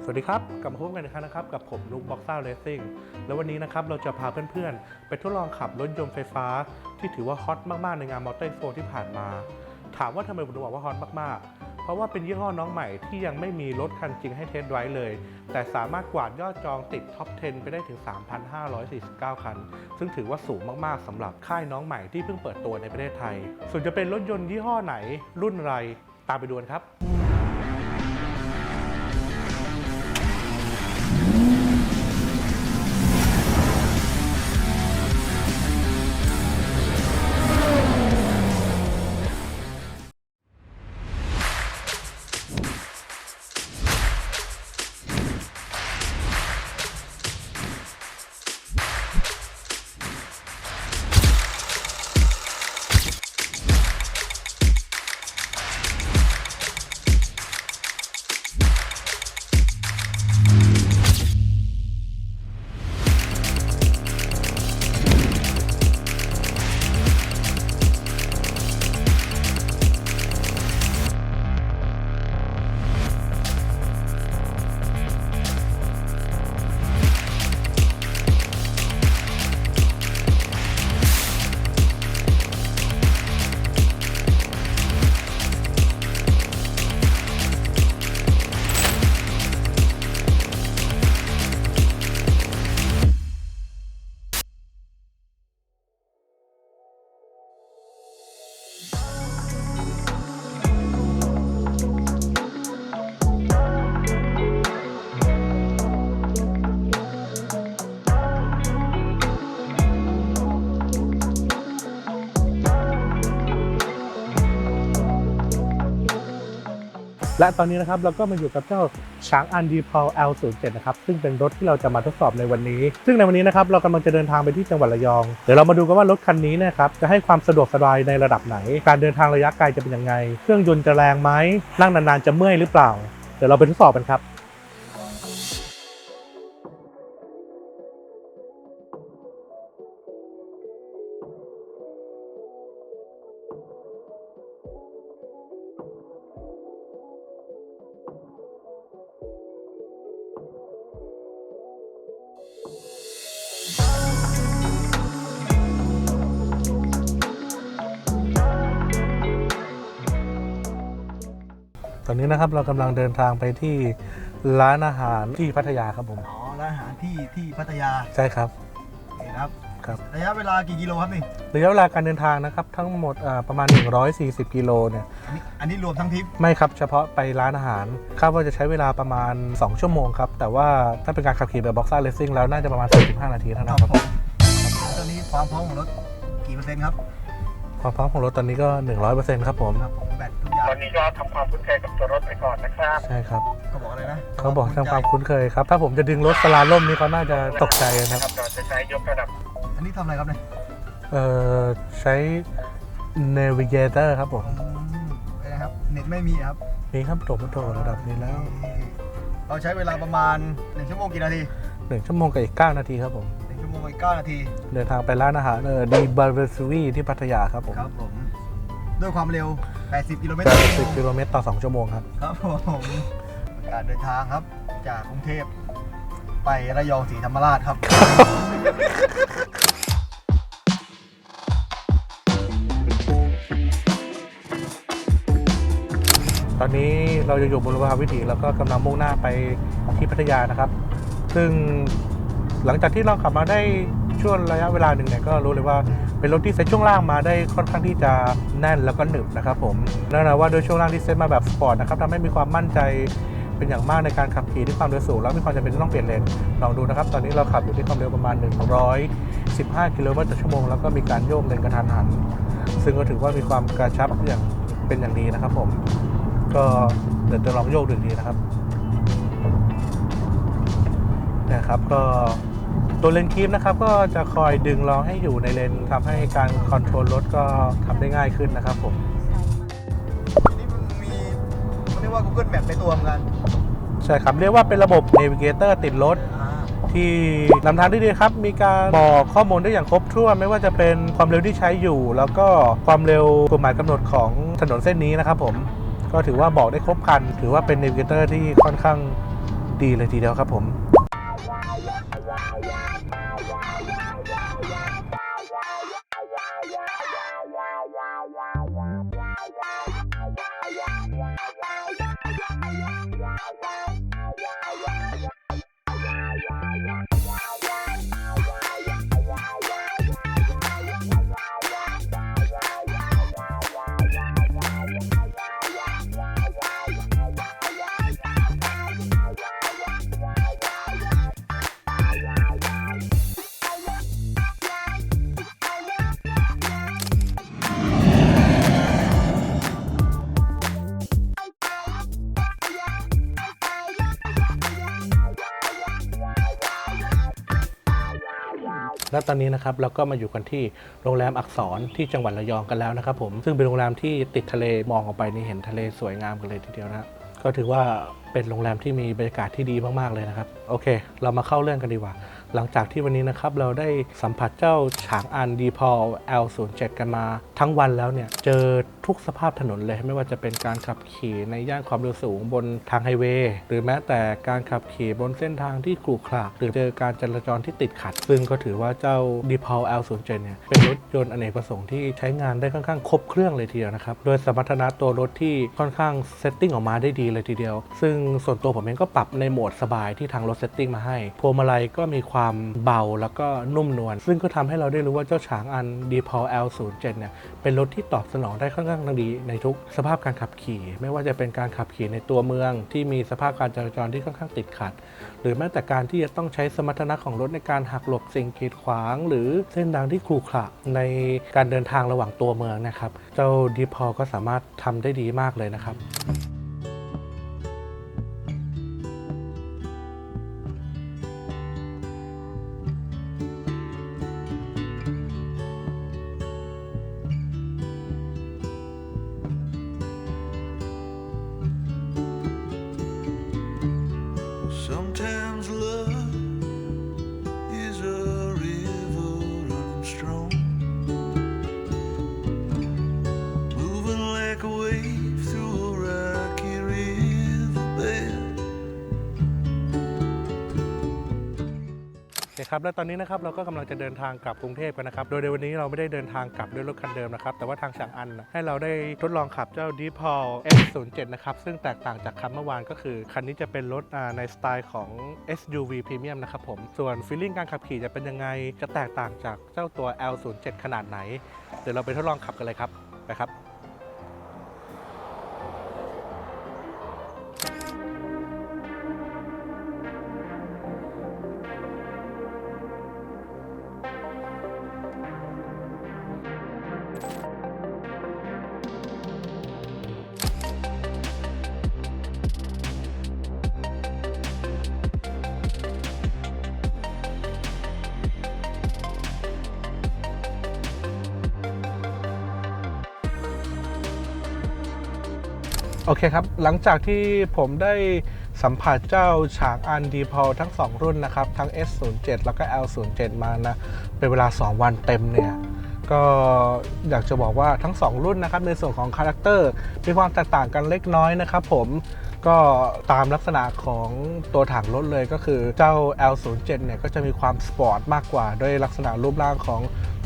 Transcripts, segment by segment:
สวัสดีครับ กลับมาพบกันอีกครั้งนะครับ กับผมนุกบ็อกซ่าเรซิ่งแล้ววันนี้นะครับเราจะพาเพื่อนๆ ไปทดลองขับรถยนต์ไฟฟ้า ที่ถือว่าฮอตมากๆ ในงานมอเตอร์โฟที่ผ่านมา ถามว่าทำไมผมถึงบอกว่าฮอตมากๆ เพราะว่าเป็นยี่ห้อน้องใหม่ที่ยังไม่มีรถคันจริงให้เทสไดรฟ์เลย แต่สามารถกวาดยอดจองติดท็อป 10 ไปได้ถึง 3,549 คัน ซึ่งถือว่าสูงมากๆสำหรับค่ายน้องใหม่ที่เพิ่งเปิดตัวในประเทศไทย ส่วนจะเป็นรถยนต์ยี่ห้อไหนรุ่นอะไรตามไปดูกันครับ และตอนนี้นะครับเราก็มาอยู่กับเจ้าช้างอันดีพอล L07 นะครับซึ่งเป็นรถที่เราจะมาทดสอบในวันนี้ ซึ่งในวันนี้นะครับเรากำลังจะเดินทางไปที่จังหวัดระยอง เดี๋ยวเรามาดูกันว่ารถคันนี้นะครับจะให้ความสะดวกสบายในระดับไหน การเดินทางระยะไกลจะเป็นยังไง เครื่องยนต์จะแรงไหมนั่งนานๆจะเมื่อยหรือเปล่า เดี๋ยวเราไปทดสอบกันครับ อนนี้นะครับเรากำลังเดินทางไปที่ร้านอาหารที่พัทยาครับผม อ๋อ ร้านอาหารที่ที่พัทยา ใช่ครับโอเคครับ ครับ ระยะเวลากี่กิโลครับนี่ระยะเวลาการเดินทางนะครับ ทั้งหมดอ่าประมาณ 140 กิโลเนี่ยอันนี้อันนี้รวมทั้งทริป ไม่ครับ เฉพาะไปร้านอาหาร คาดว่าจะใช้เวลาประมาณ 2 ชั่วโมงครับ แต่ว่าถ้าเป็นการขับขี่แบบบ็อกซ่าเลสซิ่งแล้วน่าจะประมาณ 45 นาทีเท่านั้นครับผมตอนนี้ความพร้อมของรถกี่เปอร์เซ็นต์ครับ ความพร้อมของรถตอนนี้ก็ 100%ครับผมครับผมแบตทุกอย่าง ตอนนี้ก็ทำความคุ้นเคยกับตัวรถไปก่อนนะครับ ใช่ครับ เขาบอกอะไรนะเขาบอกทำความคุ้นเคยครับ ถ้าผมจะดึงรถสลาล่มนี่เขาน่าจะตกใจนะครับเราจะใช้ยกระดับอันนี้ทำอะไรครับเนี่ยเอ่อใช้ Navigator ครับผม อืมเป็นไงครับ เน็ตไม่มีครับนี่ครับผมโตระดับนี้แล้วเราใช้เวลาประมาณ1ชั่วโมงกี่นาที1ชั่วโมงกับอีก 9 นาทีครับผม 1ชั่วโมงอีก9นาที เดินทางไปร้านอาหารเออดีบาร์เวอร์วีที่พัทยาครับผม ครับผม ด้วยความเร็ว 80 กิโลเมตรต่อชั่วโมง80กิโลเมตรต่อ 2 ชั่วโมงครับ ครับผมการเดินทางครับ จากกรุงเทพ ไประยองศรีธรรมราชครับ ตอนนี้เราจะอยู่บนรถวิถีแล้วก็กำลังมุ่งหน้าไปที่พัทยานะครับ ซึ่งหลังจากที่เราขับมาได้ช่วงระยะเวลาหนึ่งเนี่ยก็รู้เลยว่า เป็นรถที่เซ็ตช่วงล่างมาได้ค่อนข้างที่จะแน่นแล้วก็หนึบนะครับผมแน่นอนว่าด้วยช่วงล่างที่เซ็ตมาแบบสปอร์ตนะครับทำให้มีความมั่นใจเป็นอย่างมากในการขับขี่ที่ความเร็วสูงแล้วมีความจำเป็นต้องเปลี่ยนเลนลองดูนะครับ ตอนนี้เราขับอยู่ที่ความเร็วประมาณ 115 กิโลเมตรต่อชั่วโมงแล้วก็มีการโยกเลนกระทันหัน ซึ่งก็ถือว่ามีความกระชับอย่างเป็นอย่างดีนะครับ ผม ก็เดี๋ยวจะลองโยกดูอีนะครับนะครับก็ ตัวเลนคีฟนะครับก็จะคอยดึงเราให้อยู่ในเลนทำให้การคอนโทรลรถก็ทำได้ง่ายขึ้นนะครับผม ทีนี้มันมีเขาเรียกว่า Google Map ในตัวเหมือนกันใช่ครับเรียกว่าเป็นระบบ Navigator ติดรถอ่าที่นำทางได้ดีครับ มีการบอกข้อมูลได้อย่างครบถ้วนไม่ว่าจะเป็นความเร็วที่ใช้อยู่ แล้วก็ความเร็วกฎหมายกำหนดของถนนเส้นนี้นะครับผม ก็ถือว่าบอกได้ครบครัน ถือว่าเป็น Navigator ที่ค่อนข้างดีเลยทีเดียวครับผม และตอนนี้นะครับเราก็มาอยู่กันที่โรงแรมอักษรที่จังหวัดระยองกันแล้วนะครับผมซึ่งเป็นโรงแรมที่ติดทะเลมองออกไปนี่เห็นทะเลสวยงามกันเลยทีเดียวนะก็ถือว่าเป็นโรงแรมที่มีบรรยากาศที่ดีมากๆเลยนะครับ โอเค เรามาเข้าเรื่องกันดีกว่า หลังจากที่วันนี้นะครับเราได้สัมผัสเจ้าฉางอันดีพอล L07 กันมาทั้งวันแล้วเนี่ยเจอทุกสภาพถนนเลย ไม่ว่าจะเป็นการขับขี่ในย่านความเร็วสูงบนทางไฮเวย์หรือแม้แต่การขับขี่บนเส้นทางที่ขรุขระหรือเจอการจราจรที่ติดขัด ซึ่งก็ถือว่าเจ้า d p a l L07 เนี่ยเป็นรถยนต์อเนกประสงค์ที่ใช้งานได้ค่อนข้างครบเครื่องเลยทีเดียวนะครับโดยสมรรถนะตัวรถที่ค่อนข้างเซตติ้งออกมาได้ดีเลยทีเดียว ซึ่งส่วนตัวผมเองก็ปรับในโหมดสบายที่ทางรถเซตติ้งมาให้พวงมาลัยก็มีความเบาแล้วก็นุ่มนวลซึ่งก็ทำให้เราได้รู้ว่าเจ้าฉางอัน d p a l L07 เนี่ยเป็นรถที่ตอบสนองได้ค่อนข้างดีในทุกสภาพการขับขี่ ไม่ว่าจะเป็นการขับขี่ในตัวเมือง ที่มีสภาพการจราจรที่ค่อนข้างติดขัด หรือแม้แต่การที่จะต้องใช้สมรรถนะของรถในการหักหลบสิ่งกีดขวาง หรือเส้นทางที่ขรุขระในการเดินทางระหว่างตัวเมืองนะครับ เจ้าดีพอก็สามารถทำได้ดีมากเลยนะครับ ครับและตอนนี้นะครับเราก็กำลังจะเดินทางกลับกรุงเทพกันนะครับโดยในวันนี้เราไม่ได้เดินทางกลับด้วยรถคันเดิมนะครับแต่ว่าทางฉางอันให้เราได้ทดลองขับเจ้า d p a l S07 นะครับซึ่งแตกต่างจากคันเมื่อวานก็คือ คันนี้จะเป็นรถในสไตล์ของ SUV Premium นะครับผมส่วนฟีลลิ่งการขับขี่จะเป็นยังไงจะแตกต่างจากเจ้าตัว L07 ขนาดไหนเดี๋ยวเราไปทดลองขับกันเลยครับไปครับ โอเคครับ หลังจากที่ผมได้สัมผัสเจ้าฉางอันดีพอลทั้ง 2 รุ่นนะครับ ทั้ง S07 แล้วก็ L07 มานะ เป็นเวลา 2 วันเต็มเนี่ย ก็อยากจะบอกว่าทั้ง 2 รุ่นนะครับ ในส่วนของคาแรคเตอร์มีความแตกต่างกันเล็กน้อยนะครับผมก็ตามลักษณะของตัวถังรถเลยก็คือเจ้า L07 เนี่ยก็จะมีความสปอร์ตมากกว่าด้วยลักษณะรูปร่างของ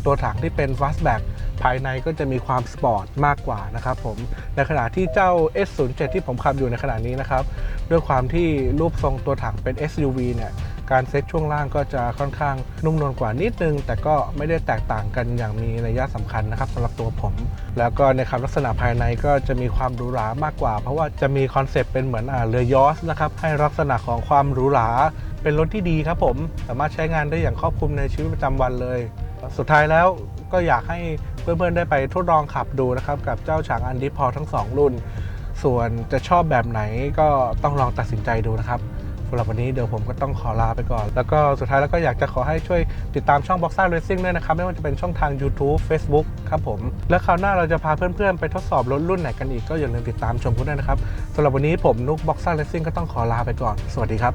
ตัวถังที่เป็น fastback ภายในก็จะมีความสปอร์ตมากกว่านะครับผม ในขณะที่เจ้า S07 ที่ผมขับอยู่ในขณะนี้นะครับ ด้วยความที่รูปทรงตัวถังเป็น SUV เนี่ย การเซ็ตช่วงล่างก็จะค่อนข้างนุ่มนวลกว่านิดนึง แต่ก็ไม่ได้แตกต่างกันอย่างมีนัยยะสำคัญนะครับสำหรับตัวผม แล้วก็ในคำลักษณะภายในก็จะมีความหรูหรามากกว่า เพราะว่าจะมีคอนเซปต์เป็นเหมือนอเรือยอสนะครับ ให้ลักษณะของความหรูหรา เป็นรถที่ดีครับผม สามารถใช้งานได้อย่างครอบคลุมในชีวิตประจำวันเลย สุดท้ายแล้วก็อยากให้เพื่อนๆได้ไปทดลองขับดูนะครับ กับเจ้าฉางอันดิพอทั้ง 2 รุ่น ส่วนจะชอบแบบไหนก็ต้องลองตัดสินใจดูนะครับสำหรับวันนี้เดี๋ยวผมก็ต้องขอลาไปก่อน แล้วก็สุดท้ายแล้วก็อยากจะขอให้ช่วยติดตามช่อง Boxer Racing ด้วยนะครับ ไม่ว่าจะเป็นช่องทาง YouTube Facebook ครับผม และคราวหน้าเราจะพาเพื่อนๆ ไปทดสอบรถรุ่นไหนกันอีกก็อย่าลืมติดตามชมกันด้วยนะครับสำหรับวันนี้ผมนุก Boxer Racing ก็ต้องขอลาไปก่อน สวัสดีครับ